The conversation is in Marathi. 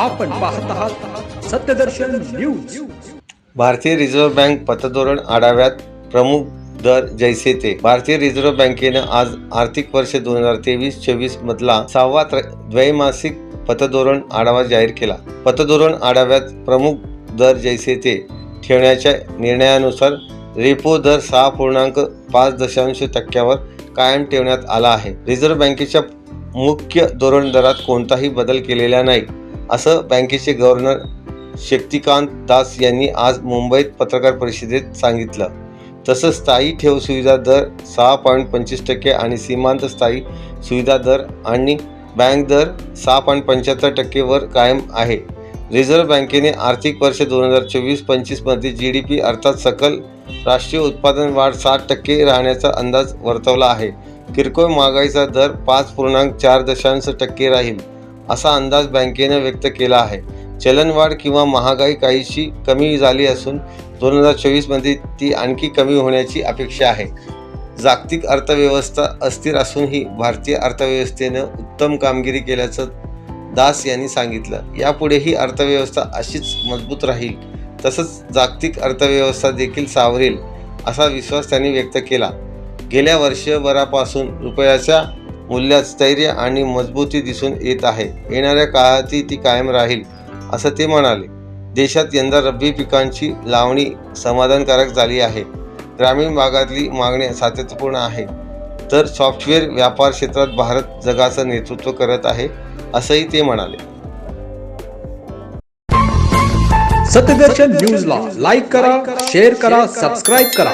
आपण पाहत आहात सत्यदर्शन न्यूज. भारतीय रिझर्व्ह बँक पतधोरण आढाव्यात प्रमुख दर जैसे ते भारतीय रिझर्व्ह बँकेनं आज आर्थिक वर्ष दोन हजार तेवीस चोवीस मधला सहावा त्र- द्वैमासिक पतधोरण आढावा जाहीर केला. पतधोरण आढाव्यात प्रमुख दर जैसे ते ठेवण्याच्या निर्णयानुसार रेपो दर सहा पूर्णांक पाच दशांश टक्क्यावर कायम ठेवण्यात आला आहे. रिझर्व्ह बँकेच्या मुख्य धोरण दरात कोणताही बदल केलेला नाही. असं बँकेचे गव्हर्नर शक्तिकांत दास यांनी आज मुंबईत पत्रकार परिषदेत सांगितलं. तसंच स्थायी ठेव सुविधा दर सहा पॉईंट पंचवीस टक्के आणि सीमांत स्थायी सुविधा दर आणि बँक दर सहा पॉईंट पंच्याहत्तर टक्केवर कायम आहे. रिझर्व्ह बँकेने आर्थिक वर्ष दोन हजार चोवीस पंचवीसमध्ये जी डी पी अर्थात सकल राष्ट्रीय उत्पादन वाढ सात टक्के राहण्याचा अंदाज वर्तवला आहे. किरकोळ महागाईचा दर पाच पूर्णांक चार दशांश टक्के राहील. असा अंदाज बँकेनं व्यक्त केला आहे. चलनवाढ किंवा महागाई काहीशी कमी झाली असून दोन हजार चोवीसमध्ये ती आणखी कमी होण्याची अपेक्षा आहे. जागतिक अर्थव्यवस्था अस्थिर असूनही भारतीय अर्थव्यवस्थेनं उत्तम कामगिरी केल्याचं दास यांनी सांगितलं. यापुढेही अर्थव्यवस्था अशीच मजबूत राहील तसंच जागतिक अर्थव्यवस्था देखील सावरेल असा विश्वास त्यांनी व्यक्त केला. गेल्या वर्षभरापासून रुपयाच्या मूल्यात स्थैर्य आणि मजबूती दिसून येत आहे. येणाऱ्या काळातही ती कायम राहील असं ते म्हणाले. देशात यंदा रब्बी पिकांची लावणी समाधानकारक झाली आहे. ग्रामीण भागातली मागणी सातत्यपूर्ण आहे. तर सॉफ्टवेअर व्यापार क्षेत्रात भारत जगाचं नेतृत्व करत आहे असंही ते म्हणाले. सत्यदर्शन न्यूजला लाईक करा शेअर करा सबस्क्राईब करा.